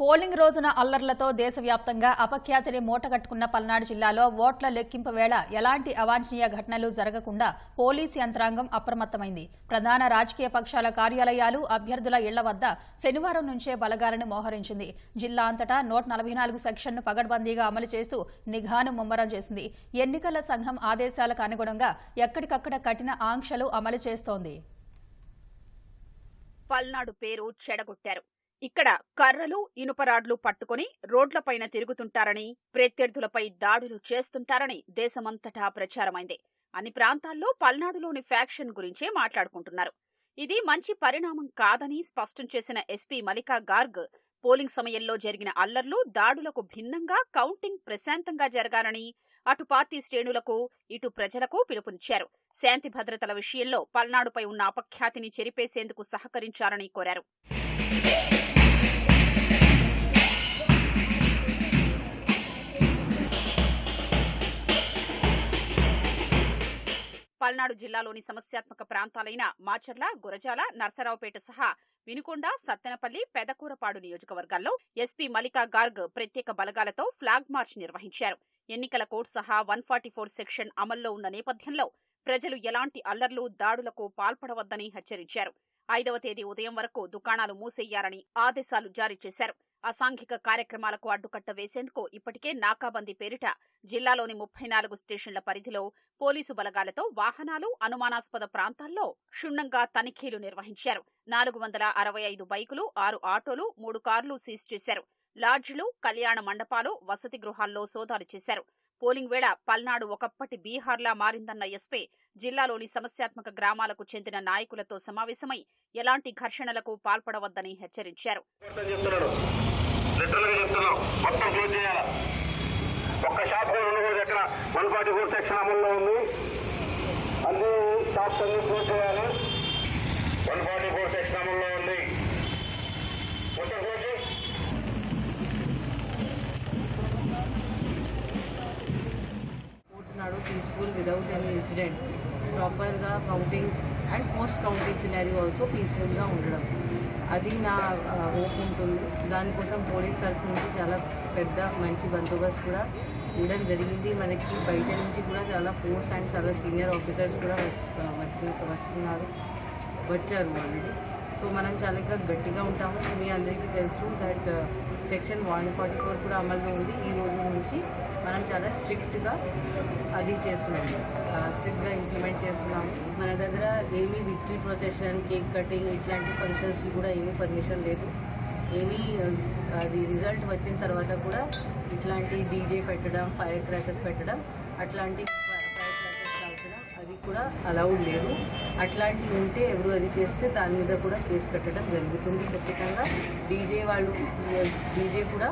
Polling రోజున అల్లర్లతో దేశవ్యాప్తంగా అపఖ్యాతిని మూటగట్టుకున్న పల్నాడు జిల్లాలో ఓట్ల లెక్కింపు వేళ ఎలాంటి అవాంఛనీయ ఘటనలు జరగకుండా పోలీసు యంత్రాంగం అప్రమత్తమైంది. ప్రధాన రాజకీయ పక్షాల కార్యాలయాలు అభ్యర్థుల ఇళ్ళ వద్ద శనివారం నుంచే బలగాలను మోహరించింది. జిల్లా అంతటా నూట నలభై నాలుగు సెక్షన్ను పగడ్బందీగా అమలు చేస్తూ నిఘాను ముమ్మరం చేసింది. ఎన్నికల సంఘం ఆదేశాలకు అనుగుణంగా ఎక్కడికక్కడ కఠిన ఆంక్షలు అమలు చేస్తోంది. పల్నాడు పేరు చెడగొట్టారు. ఇక్కడ కర్రలు ఇనుపరాడ్లు పట్టుకుని రోడ్లపైన తిరుగుతుంటారని ప్రత్యర్థులపై దాడులు చేస్తుంటారని దేశమంతటా ప్రచారమైంది. అన్ని ప్రాంతాల్లో పల్నాడులోని ఫ్యాక్షన్ గురించే మాట్లాడుకుంటున్నారు. ఇది మంచి పరిణామం కాదని స్పష్టం చేసిన ఎస్పీ మలికా గార్గ్ పోలింగ్ సమయంలో జరిగిన అల్లర్లు దాడులకు భిన్నంగా కౌంటింగ్ ప్రశాంతంగా జరగాలని అటు పార్టీ శ్రేణులకు ఇటు ప్రజలకు పిలుపునిచ్చారు. శాంతి భద్రతల విషయంలో పల్నాడుపై ఉన్న అపఖ్యాతిని చెరిపేసేందుకు సహకరించాలని కోరారు. పల్నాడు జిల్లాలోని సమస్యాత్మక ప్రాంతాలైన మాచర్ల గురజాల నర్సరావుపేట సహా వినుకొండ సత్తెనపల్లి పెదకూరపాడు నియోజకవర్గాల్లో ఎస్పీ మలికా గార్గ్ ప్రత్యేక బలగాలతో ఫ్లాగ్ మార్చ్ నిర్వహించారు. ఎన్నికల కోడ్ సహా వన్ ఫార్టీ ఫోర్ సెక్షన్ అమల్లో ఉన్న నేపథ్యంలో ప్రజలు ఎలాంటి అల్లర్లు దాడులకు పాల్పడవద్దని హెచ్చరించారు. ఐదవ తేదీ ఉదయం వరకు దుకాణాలు మూసేయాలని ఆదేశాలు జారీ చేశారు. అసాంఘిక కార్యక్రమాలకు అడ్డుకట్ట వేసేందుకు ఇప్పటికే నాకాబందీ పేరిట జిల్లాలోని ముప్పై నాలుగు స్టేషన్ల పరిధిలో పోలీసు బలగాలతో వాహనాలు అనుమానాస్పద ప్రాంతాల్లో క్షుణ్ణంగా తనిఖీలు నిర్వహించారు. నాలుగు వందల అరవై ఐదు బైకులు ఆరు ఆటోలు మూడు కార్లు సీజ్ చేశారు. లాడ్జ్లు కళ్యాణ మండపాలు వసతి గృహాల్లో సోదాలు చేశారు. పోలింగ్ వేళ పల్నాడు ఒకప్పటి బీహార్లా మారిందన్న ఎస్పీ జిల్లాలోని సమస్యాత్మక గ్రామాలకు చెందిన నాయకులతో సమావేశమై ఎలాంటి ఘర్షణలకు పాల్పడవద్దని హెచ్చరించారు. అన్ని షాప్స్ అన్ని క్లోజ్ చేయాలి. పోతున్నాడు పీస్ఫుల్ విదౌట్ ఎనీ ఇన్సిడెంట్స్ ప్రాపర్గా counting and post counting scenario also పీస్ఫుల్గా ఉండడం. అది నా హోప్ ఉంటుంది. దానికోసం పోలీస్ తరఫు నుంచి చాలా పెద్ద మంచి బందోబస్తు కూడా ఉండడం జరిగింది. మనకి బయట నుంచి కూడా చాలా ఫోర్స్ అండ్ చాలా సీనియర్ ఆఫీసర్స్ కూడా వచ్చి వస్తున్నారు. వచ్చారు ఆల్రెడీ సో మనం చాలా ఇంకా గట్టిగా ఉంటాము. మీ అందరికీ తెలుసు that section one forty four కూడా అమల్లో ఉంది. ఈ రోజు నుంచి మనం చాలా స్ట్రిక్ట్గా అది చేస్తున్నాము స్ట్రిక్ట్గా ఇంప్లిమెంట్ చేస్తున్నాము. మన దగ్గర ఏమీ విక్టరీ ప్రొసెషన్ కేక్ కటింగ్ ఇట్లాంటి ఫంక్షన్స్కి కూడా ఏమీ పర్మిషన్ లేదు. ఏమీ uh, అది రిజల్ట్ వచ్చిన తర్వాత కూడా ఇట్లాంటి డీజే పెట్టడం ఫైర్ క్రాకర్స్ పెట్టడం అట్లాంటి అది కూడా అలౌడ్ లేదు. అట్లాంటివి ఉంటే ఎవరు అది చేస్తే దాని మీద కూడా కేసు కట్టడం జరుగుతుంది ఖచ్చితంగా. డీజే వాళ్ళు డీజే కూడా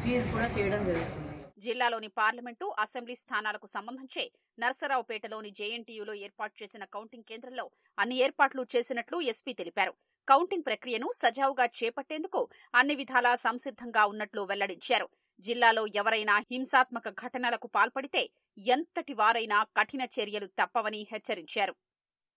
సీజ్ కూడా చేయడం జరుగుతుంది. జిల్లాలోని పార్లమెంటు అసెంబ్లీ స్థానాలకు సంబంధించి నర్సరావుపేటలోని జేఎన్టీయూలో ఏర్పాటు చేసిన కౌంటింగ్ కేంద్రంలో అన్ని ఏర్పాట్లు చేసినట్లు ఎస్పీ తెలిపారు. కౌంటింగ్ ప్రక్రియను సజావుగా చేపట్టేందుకు అన్ని విధాలా సంసిద్ధంగా ఉన్నట్లు వెల్లడించారు. జిల్లాలో ఎవరైనా హింసాత్మక ఘటనలకు పాల్పడితే ఎంతటి వారైనా కఠిన చర్యలు తప్పవని హెచ్చరించారు.